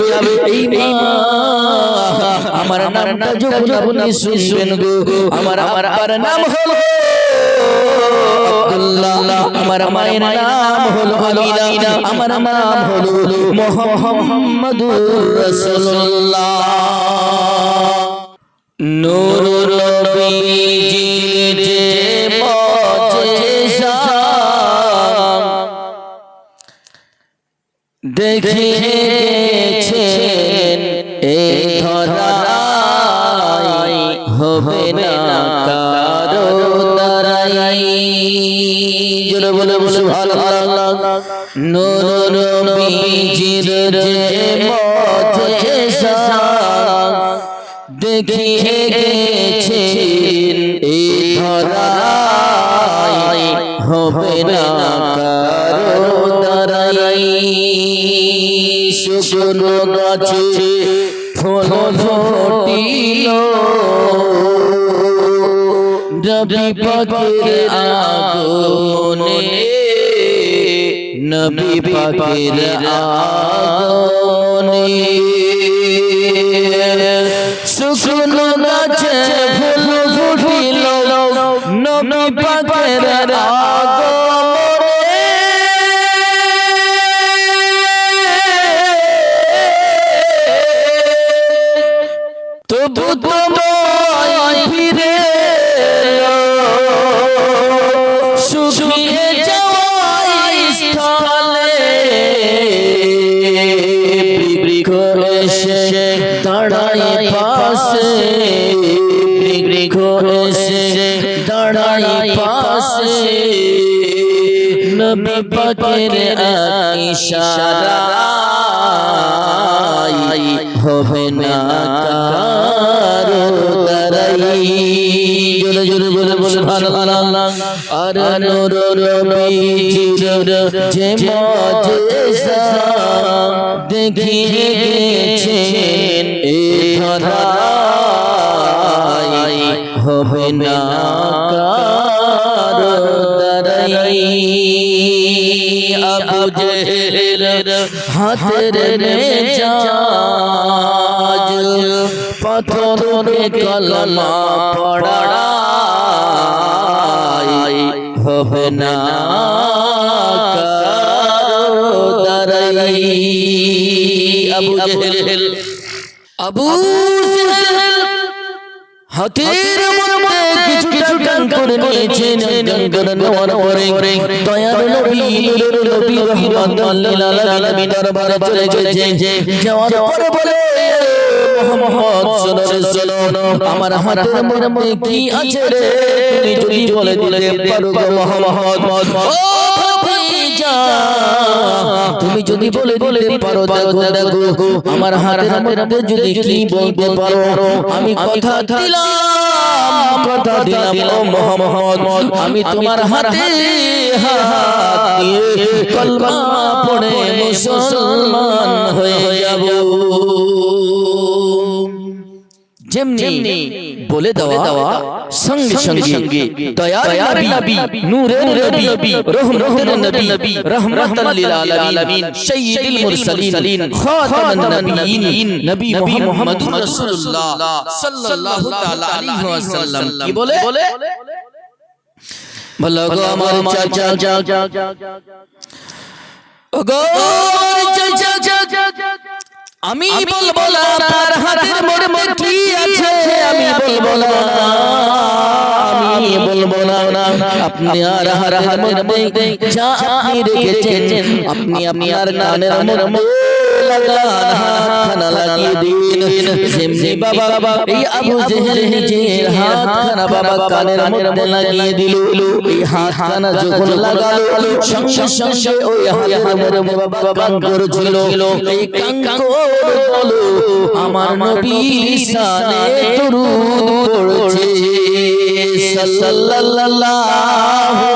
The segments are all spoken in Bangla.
যাবে এই মা আমার নামটা যখন আপনি শুনবেন গো আমার আমার নাম হলো আমার মায়ের নাম হলো আমিনা আমার নাম হলো মুহাম্মাদুর রাসূলুল্লাহ। নূর দেখিয়ে গেছেন এই ধরাই হবে না কারও দাঁড়াই নবী আগমনে। এক ইশারায় হবে না কারও দাঁড়াই। জোরে জোরে বলে বলে আর নূর নবীজির যে মজেসা দেখিয়ে গেছেন, এ ধরাই হবে না কারও আবু জেহেল হাতের মেজাজ। পাথরে কলমা পড়াই হবে না দাঁড়াই আবু জেহেল আবু হাতের মধ্যে কিছুটা গান করে নিয়েছেন গান করে নেওয়ার পরে দয়ার নবী নূরের নবী রহমাতুল লিল আলামিন দরবারে চলে গেছেন যাওয়ার পরে বলে মোহাম্মদ সাল্লাল্লাহু আমার হাতের মধ্যে কি আছে রে তুমি যদি বলে দিতে পারো মোহাম্মদ ও তুমি যদি বলে দিতে পারো, দেখো দেখো, আমার হাতের মধ্যে যদি কি বলতে পারো, আমি কথা দিলাম কথা দিলাম, ও মোহাম্মদ, আমি তোমার হাতে কলমা পড়ে মুসলমান হয়ে যাব। যেমনি বলে দেওয়া সঙ্গে সঙ্গে দয়ার নবী নূরের নবী রহমতের নবী রহমাতাল লিল আলামিন সাইয়্যিদুল মুরসালিন খাতামুন নবিয়্যিন নবী মুহাম্মদুর রাসূলুল্লাহ সাল্লাল্লাহু তাআলা আলাইহি ওয়াসাল্লাম কি বলে বলো গো আমার চাচা গো চাচা আমি বলব তার আপনি আর হাতের মধ্যে যা আপনি রেখেছেন আপনি আপনার কানের মধ্যে লাগান হাতখানা লাগিয়ে দিন। যেমনি বাবা বাবা এই আবু জেহেল নিজের হাতখানা বাবা কানের মধ্যে লাগিয়ে দিল। এই হাতখানা যখন লাগালো সঙ্গে সঙ্গে ওই হাতের মধ্যে বাবা কান করেছিল। এই কান বলো আমার নবীর পড়ছে। সাল্লাল্লাহু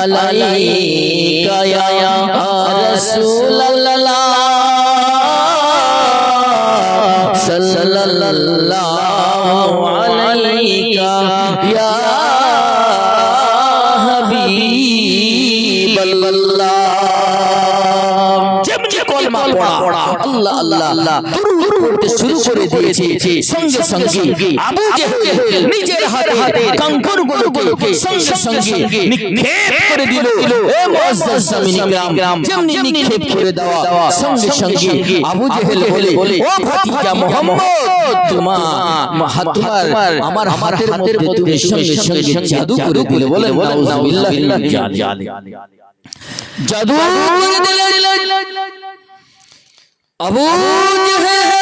আলাইকা ইয়া রাসূলুল্লাহ সাল্লাল্লাহু আলাইকা ইয়া হাবিবাল্লাহ। যেমনি কলমা পড়া। আল্লাহ আল্লাহ। দুরূদ পড়তে শুরু করে দিয়েছে সঙ্গে সঙ্গে আবু জেহেল নিজের হাতে হাতে কঙ্কর গুলোকে সঙ্গে সঙ্গে নিক্ষেপ করে দিল এ মুআজ্জাজ গ্রাম যেমনি নিক্ষেপ করে দেওয়া সঙ্গে সঙ্গে আবু জেহেল বলে ও ভাতিজা মোহাম্মদ হাত তোমার আমার হাতের মধ্যে তুমি সঙ্গে সঙ্গে জাদু করে দিলে বলে নাউজুবিল্লাহ জাদু করে দিলে আবু জেহেল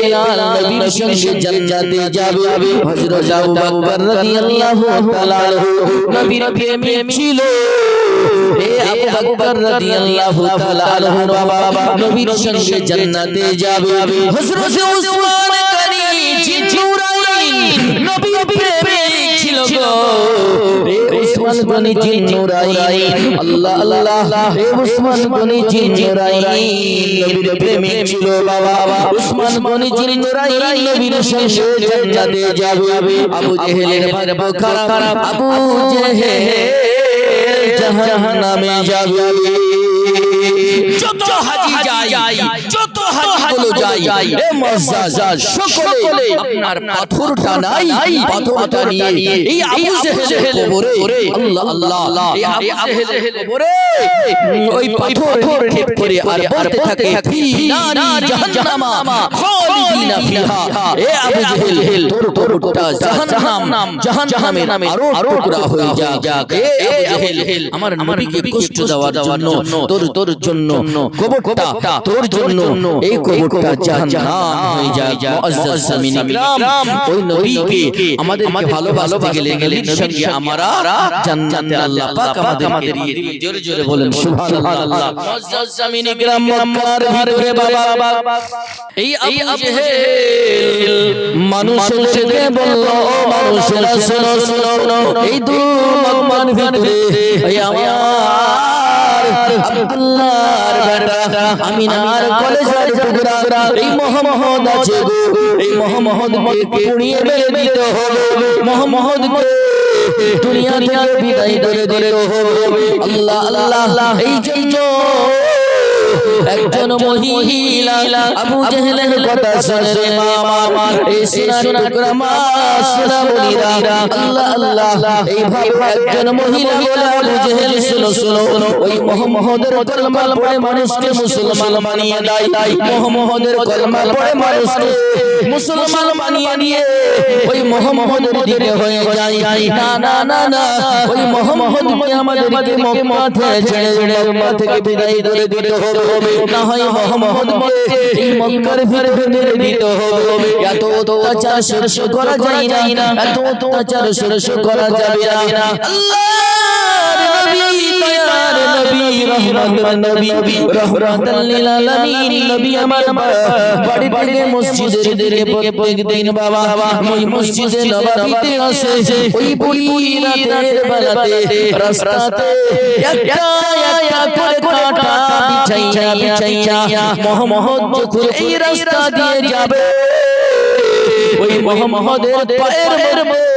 বেলাল নবীর সঙ্গে জান্নাতে যাবে হযরত আবু বকর রাদিয়াল্লাহু তাআলা নবীর প্রেমিক ছিল। এ আবু বকর রাদিয়াল্লাহু তাআলা আনহু বাবা। নবীর সঙ্গে জান্নাতে যাবে। হযরত উসমান গনি জিন্নুরাইন। নবীর প্রেমিক ছিল গো। উসমান গনি জিন্নুরাইন আল্লাহ আল্লাহ এ উসমান গনি জিন্নুরাইন নবীর প্রেমিক ছিল বাবা। উসমান গনি জিন্নুরাইন নবীর সঙ্গে জান্নাতে যাবে। আবু জেহেলের ভাগ্য খারাপ। আবু জেহেল জাহান্নামে যাবে। যত হাজি যাই যত হাজিগুলো যাই। এ মুআজ্জাজ সকলে। আপনার পাথরটা নাই পাথরটা নিয়ে। এই আবু জেহেল কবরে। আল্লাহ আল্লাহ। এই আবু জেহেল কবরে। ওই পাথর ঠিক করে আর বলতে থাকে ফি নারি জাহান্নামা খালিদিনা ফিহা। এ আবু জেহেল তোর তোরটা জাহান্নাম জাহান্নামের আরও টুকরা হয়ে যাক। এ আবু জেহেল আমার নবীকে কষ্ট দেওয়ার জন্য তোর তোর জন্য কবরটা তোর জন্য এই কবরটা জাহান্নাম। হয়ে যায় মুআজ্জাজ সামিনী। ওই নবীকে আমাদের ভালোবাসতে গেলে নবীর সঙ্গে আমরা জান্নাতে আল্লাহ পাক আমাদেরকে দিয়ে জোরে জোরে বলেন সুবহানাল্লাহ। মুআজ্জাজ সামিনী মক্কার ভিতরে বাবা এই আবু জেহেল। মানুষদেরকে বলল ও মানুষেরা শোনো শোনো এই দুর্মমান ভিতরে এই আমার আব্দুল্লাহর বেটা আমিনার কলেজের টুকরা, এই মোহাম্মদ আছে গো, এই মোহাম্মদকে পুড়িয়ে মেরে দিতে হবে, মোহাম্মদকে দুনিয়া থেকে বিদায় করে দিতে হবে। আল্লাহ আল্লাহ, এই জন্য একজন মহিলা আবু জেহেলের কথা শুনে এই সোনার টুকরা মা সোনা বলিরা আল্লাহ আল্লাহ এইভাবে একজন মহিলা বলে আবু জেহেল শুনো শুনো ওই মোহাম্মদের কলমা পড়ে মানুষকে মুসলমান বানিয়ে দেয় মোহাম্মদের কলমা পড়ে মানুষকে। মুসলমান বানিয়ে দিয়ে ওই মোহাম্মদের দিকে হয়ে যায়। না না না না ওই মোহাম্মদকে আমাদেরকে মক্কা থেকে ছেড়ে ছেড়ে মক্কা থেকে বিদায় করে দিতে হবে। না হয় মোহাম্মদকে এই মক্কার ভিতরে দিতে হবে। এত অত্যাচার সহ্য করা যায় না। এত অত্যাচার সহ্য করা যাবে না। আল্লাহর নবী! দয়ার নবী রহমতের নবী, রহমতাল লিল আলামিন, নবী আমার বাড়ি থেকে মসজিদের দিকে প্রত্যেক দিন বাবা, ওই মসজিদে নববীতে আসে, ওই বুড়ি রাতের বেলাতে রাস্তাতে একটা একটা করে কাটা বিছাইয়া বিছাইয়া মোহাম্মদ যখন এই রাস্তা দিয়ে যাবে, ওই মোহাম্মদের পায়ের মধ্যে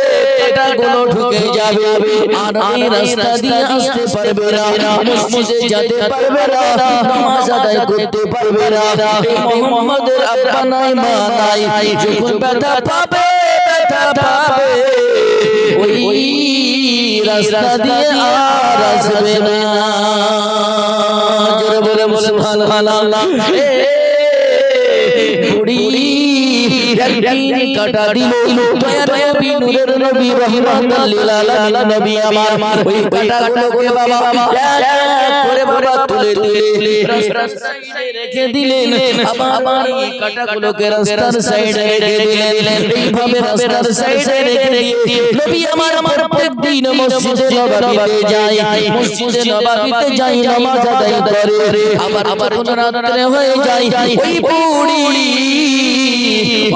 এটা গুলো ঢুকে যাবে আর এই রাস্তা দিয়ে আসতে পারবে না মসজিদে যেতে পারবে না নামাজ আদায় করতে পারবে না এই মোহাম্মদের আব্বা নাই মা নাই যখন ব্যথা পাবে ব্যথা পাবে ওই রাস্তা দিয়ে আর আসবে না জোরে বলে বলে সুবহানাল্লাহ এ বুড়ি একদিন কাটা দিল দয়ার নবী নূরের নবী রহমাতুল লিল আলামিন নবী আমার। ওই কাটাগুলোকে বাবা বাবা তুলে তুলে রেখে দিলেন। আবার এই কাটাগুলোকে রাস্তার সাইডে রেখে দিলেন। এইভাবে রাস্তার সাইডে রেখে দিয়ে নবী আমার প্রত্যেক দিন মসজিদে নববীতে যায়। মসজিদে নববীতে যাই নামাজ আদায় করে। আবার আবার রাত্রে হয়ে যায় ওই বুড়ি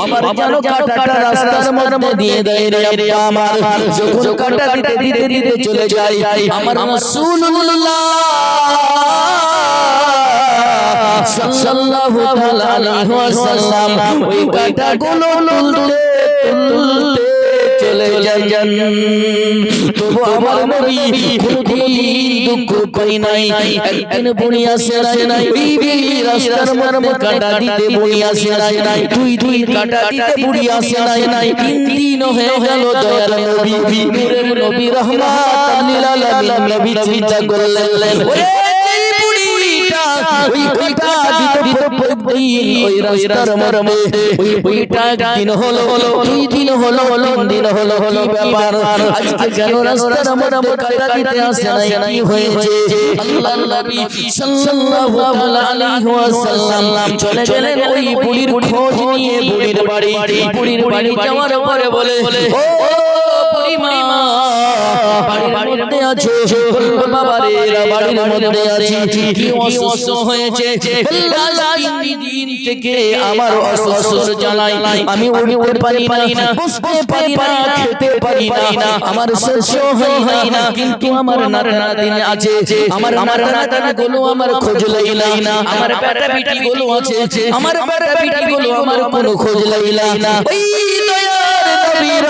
আমার যেন কাটাটা রাস্তার মধ্যে দিয়ে দেয় রে আমার। যখন কাটা দিতে দিতে দিতে চলে যায় আমার রাসূলুল্লাহ। সাল্লাল্লাহু আলাইহি ওয়াসাল্লাম ওই কাটাগুলো তুলতে তুলতে চলে যান তবু আমার নবী কোনদিন দুঃখ পাই নাই। একদিন বুড়ি আসে নাই, বিবি রাস্তার মধ্যে কাটা দিতে বুড়ি আসে নাই, দুই দুই কাটা দিতে বুড়ি আসে নাই, তিন দিন হয়ে গেল দয়াল নবী নবী রহমাত লিল আলামিন নবী চিন্তা করলেন, ওরে ওই কাটা দিতে প্রতিদিন ওই রাস্তার মধ্যে ওই বুড়িটা একদিন হলো দুই দিন হলো তিন দিন হলো হলো ব্যাপার? আজকে কেন রাস্তার মধ্যে কাটা দিতে আসে নাই? কি হয়েছে? আল্লাহর নবী সাল্লাল্লাহু আলাইহি ওয়াসাল্লাম। চলে গেলেন ওই বুড়ির খোঁজ নিয়ে বুড়ির বাড়ি বুড়ির বাড়ি যাওয়ার পরে বলে ও বুড়ি মা বাড়ির মধ্যে আছো বাড়ির মধ্যে আছি। কি অসুস্থ হয়েছে? দিন থেকে আমার অসুস্থ জ্বালাই। আমি উঠতে পারি না বসতে পারি না খেতে পারি না। আমার সহ্য হয় না। কিন্তু আমার নানা নাতিন আছে। আমার নানা নাতিনগুলো আমার খোঁজ লাই না। আমার বেটা বিটি গুলো আছে। আমার বেটা বিটি গুলো আমার কোনো খোঁজ লাই না।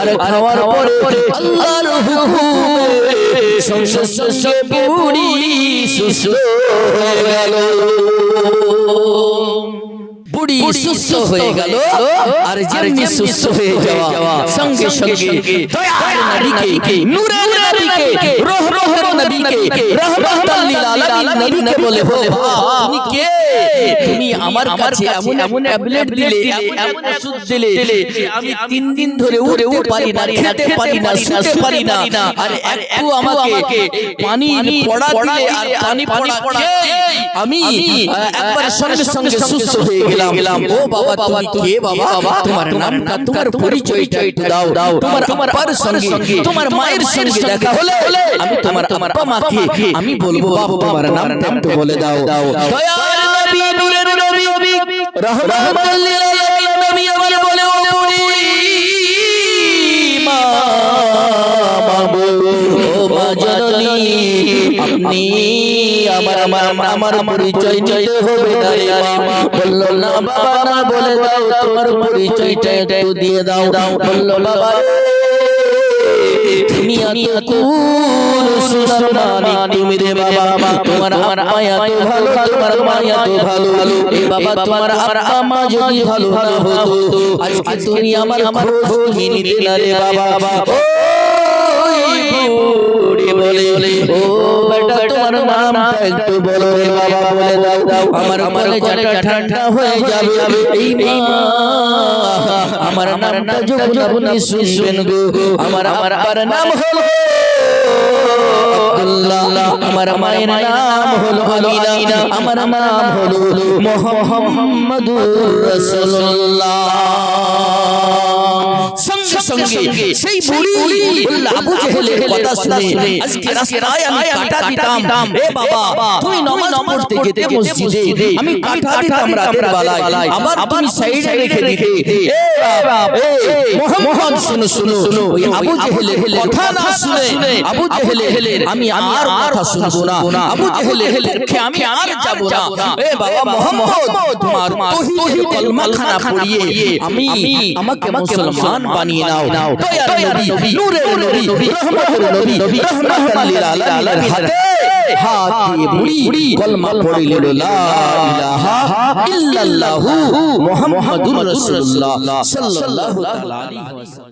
আর খাওয়ার পরে আল্লাহর হুকুমে সঙ্গে সঙ্গে বুড়ি সুস্থ হয়ে গেল। বুড়ি সুস্থ হয়ে গেল আর যেমনি সুস্থ হয়ে যাওয়া সঙ্গে সঙ্গে দয়ার নবীকে নূরের নবীকে রহমতের নবীকে রহমাতাল লিল আলামিন নবীকে বলে হো তুমি কে তুমি আমার কাছে এমন এমন ট্যাবলেট দিলে এমন ওষুধ দিলে যে আমি তিন দিন ধরে উঠতে পারি না খেতে পারি না শুতে পারি না আর একটু আমাকে পানি পড়া দিলে আর পানি পড়া খেয়ে আমি আহ, একবার সঙ্গে সঙ্গে সুস্থ হয়ে গেলাম ও বাবা তুমি কে বাবা তোমার নামটা তোমার পরিচয়টা একটু দাও দাও তোমার তোমার আব্বার সঙ্গে তোমার মায়ের সঙ্গে দেখা হলে আমি তোমার আব্বা মাকে আমি বলব বাবা তোমার নামটা একটু বলে দাও দাও নবী নূরের নবী রহমাতুল লিল আলামিন নবী আমার বলে ও মা বাবু ও মা জননী আপনি আমার আমার আমার পরিচয় নিতে হবে মা বলল না বাবা না বলে দাও তোমার পরিচয়টা একটু দিয়ে দাও দাও বলল বাবা রে, তুমি এত তুমি রে বাবা তোমার আব্বা এত ভালো তোমার মা এত ভালো। এ বাবা তোমার আব্বা মা যদি ভালো ভালো হতো। আজকে তুমি আমার খোঁজ নিতে না রে বাবা। ও বলে ও তোমার নামটা একটু বলো রে বাবা বলে দাও আমার কলেজাটা ঠান্ডা হয়ে যাবে এই মা। আমার নামটা যখন আপনি শুনবেন গো আমার আমার নাম হলো আমার মায়ের নাম হলো আমিনা। আমার নাম হলো মুহাম্মাদুর রাসূলুল্লাহ। সঙ্গে সঙ্গে সেই বুড়ি বলল আবু জেহেলের কথা শুনে আজকে রাস্তায় আমি কাটা দিতাম। এ বাবা তুমি নামাজ পড়তে যেতে মসজিদে আমি কাটা দিতাম রাতের বেলায়। আবার তুমি সাইডে রেখে দিতে। এ বাবা এ মোহাম্মদ শুনো শুনো ওই আবু জেহেলের কথা না শুনে আবু জেহেলের আমি আর কথা শুনব না। আবু জেহেলের পক্ষে আমি আর যাব না। এ বাবা মোহাম্মদ তোমার তৌহিদ কলমা খানা পড়িয়ে আমি আমাকে মুসলমান বানিয়ে নাও দয়ার নবী নূরের নবী রহমতের নবী রহমাতাল লিল আলামিনের হাতে হাত দিয়ে বুড়ি কলমা পড়ে নিল লা ইলাহা ইল্লাল্লাহু মুহাম্মাদুর রাসূলুল্লাহ সাল্লাল্লাহু তাআলা আলাইহি ওয়াসাল্লাম